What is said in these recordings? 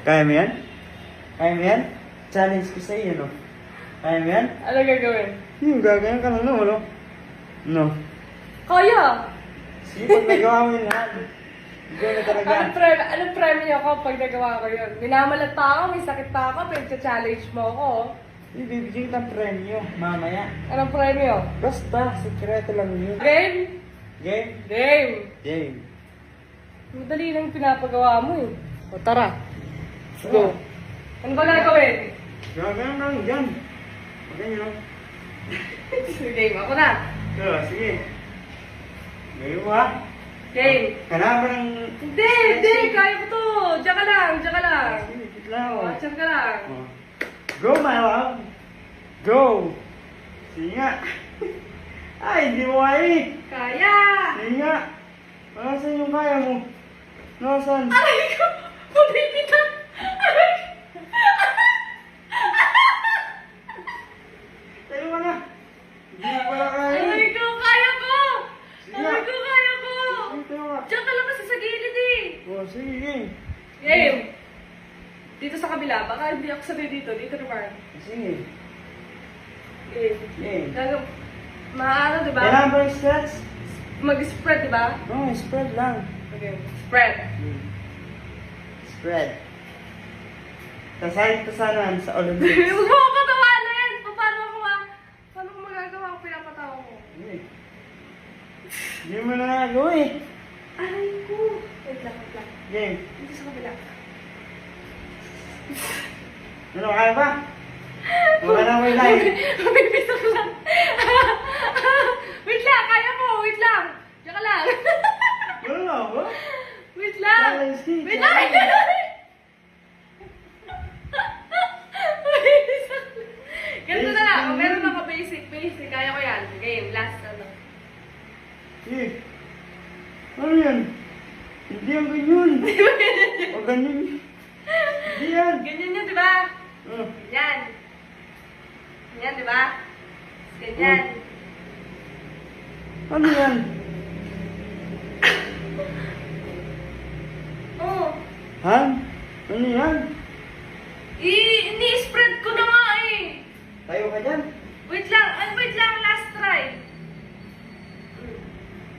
Kaya mo yan? Kaya mo yan? Challenge ko sa iyo, no? Kaya mo yan? Ano gagawin? Yung gagayan ka lang, no? No? No. Kaya! Sige, pag nagawa mo yun lahat. Ikaw na talaga. Anong premyo, anong premyo ko pag nagawa ko yun? Minamalat pa ako, may sakit pa ako, pinagcha-challenge mo ako. Ibibigyan kita premyo, mamaya. Anong premyo? Basta, sekreto lang yun. Game? Game? Game! Game. Madali lang pinapagawa mo eh. O tara. Let's go. Ano ba gagawin? Gagayan lang dyan. Okay, no? Game, ako na. So, sige. Ngayon mo, ha? Game. Kailangan mo ng... Hindi, hindi, kaya ko to. Diyan ka lang, diyan ka lang. Sige, wait lang ako. O, diyan ka lang. Oh. Go, my love! Go! Sige nga. Ay, hindi mo kaya eh. Kaya! Sige nga. Nasaan yung kaya mo? Nasaan? Aray ko! Mabibitan! Aray ko! Tayo ka na. Hindi mo pala kaya eh. Aray ko! Kaya ko! Sige Aray ko! Kaya ko! Sige, tayo ka. Diyan ka lang kasi sa gilid eh. Oh, sige, game. Game! Dito sa kabila, baka hindi ako sabay dito. Dito naman. Sige. Game. Game. Gagam... Maano, di ba? Kailangan ba yung stats? Mag-spread, di ba? Oo, spread lang. Okay. Spread. Hmm. Spread. Tasay tasanan sa Olympics. Huwag mo ako patawanan! Paano ako ah? Paano ko magagawa kung pinapatawa ko? Hindi. Hindi mo na nagawa eh. Aray ko! Wait lang, wait lang. Game. Dito sa kabila. Ano, kaya ba? Wala na may live. Mabibitok lang. wait lang, kaya mo, wait lang. Diyan ka lang. Wala na ba? wait lang. Challenge din, Wait lang. Ganito na lang. Meron ako basic, basic. Kaya ko yan. Game, last ano. Eh. Ano yan? Hindi ang ganyan. O ganyan. Hindi yan. Ganyan yun, di ba? Oh. Ganyan. Ganyan, di ba? Ganyan. Ano yan? Oh. Han? Ano yan? I, ini-spread ko na nga eh. Tayo ka dyan. Wait lang, ah, wait lang, last try.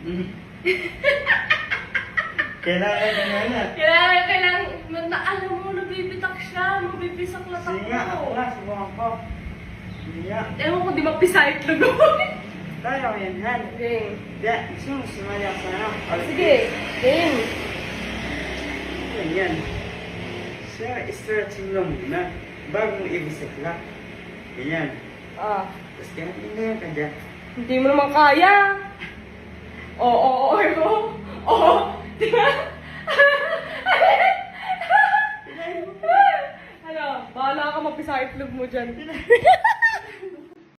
Hmm. Kailangan ka nga na. Kailangan, kailangan, na, alam mo, nabibitak siya, mabibisak na Sige nga, ako ako. nga, subukan ko. Sige nga. Ewan ko, di mapisa itlog mo. Tayo yan, Han. Game. Hindi, gusto mo sumali ako sa ano? Sige, game. Ganyan. Siya, stretching lang muna. Bago mo ibisikla. Ganyan. Ah, Tapos kaya ganyan ka dyan. hindi mo naman kaya. Oo, oo, oo, oo. Di ba? ano, bahala ka mapisa itlog mo dyan.